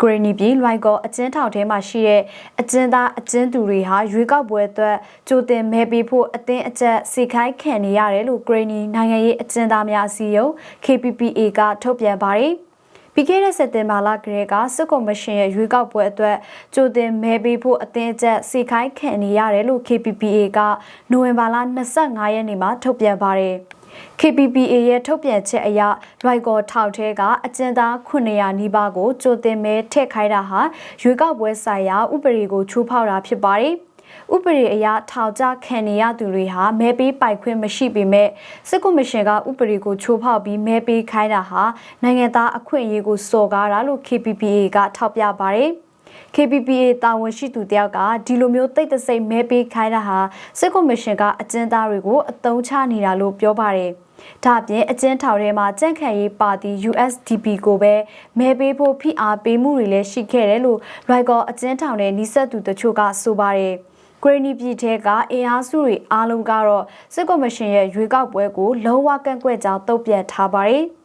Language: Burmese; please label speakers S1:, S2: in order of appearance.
S1: ဂရနီပြည်လွိုင်ကော်အကျဉ်းထောင်ထဲမှာရှိတဲ့အကျဉ်းသားအကျဉ်းသူတွေဟာရွေးကောက်ပွဲအတွက်ကြိုတင်မဲပေးဖို့အသင်းအကျပ်စီခိုင်းခံနေရတယ်လို့ဂရနီနိုင်ငံရေးအကျဉ်းသားများအစည်းအရုံး KPPA ကထုတ်ပြန်ပါတယ်။ပြီးခဲ့တဲ့စက်တင်ဘာလကတည်းကစစ်ကော်မရှင်ရဲ့ရွေးကောက်ပွဲအတွက်ကြိုတင်မဲပေးဖို့အသင်းအကျပ်စီခိုင်းခံနေရတယ်လို့ KPPA ကနိုဝင်ဘာလ25ရက်နေ့မှာထုတ်ပြန်ပါတယ်။ KPPA ရဲ့ထုတ်ပြန်ချက်အရလွိုက်ကော်ထောက်ထဲကအကျဉ်းသား900နီးပါးကိုကြိုတင်မဲထည့်ခိုင်းတာဟာရွေးကောက်ပွဲဆိုင်ရာဥပဒေကိုချိုးဖောက်တာဖြစ်ပါတယ်။ဥပဒေအရထောင်ချခံနေရသူတွေဟာမဲပေးပိုက်ခွင့်မရှိပေမဲ့စစ်ကော်မရှင်ကဥပဒေကိုချိုးဖောက်ပြီးမဲပေးခိုင်းတာဟာနိုင်ငံသားအခွင့်အရေးကိုစော်ကားတာလို့ KPPA ကထောက်ပြပါတယ်။ KPPA တာဝန်ရှိသူတယောက်ကဒီလိုမျိုးတိတ်တဆိတ်မဲပေးခိုင်းတာဟာစစ်ကော်မရှင်ကအကျဉ်းသားတွေကိုအတုံးချနေတာလို့ပြောပါတယ်။ဒါအပြင်အကျဉ်းထောင်ထဲမှာကြန့်ခိုင်ရေးပါတီ USDP ကိုပဲမဲပေးဖို့ဖိအားပေးမှုတွေလည်းရှိခဲ့တယ်လို့လွိုက်ကော်အကျဉ်းထောင်နဲ့နှိဆက်သူတချို့ကဆိုပါတယ်ဂရနီပြည်ထဲကအင်အားစုတွေအားလုံးကတော့စစ်ကော်မရှင်ရဲ့ရွေးကောက်ပွဲကိုလုံးဝကန့်ကွက်ကြောင်းတုံ့ပြန်ထားပါတယ်။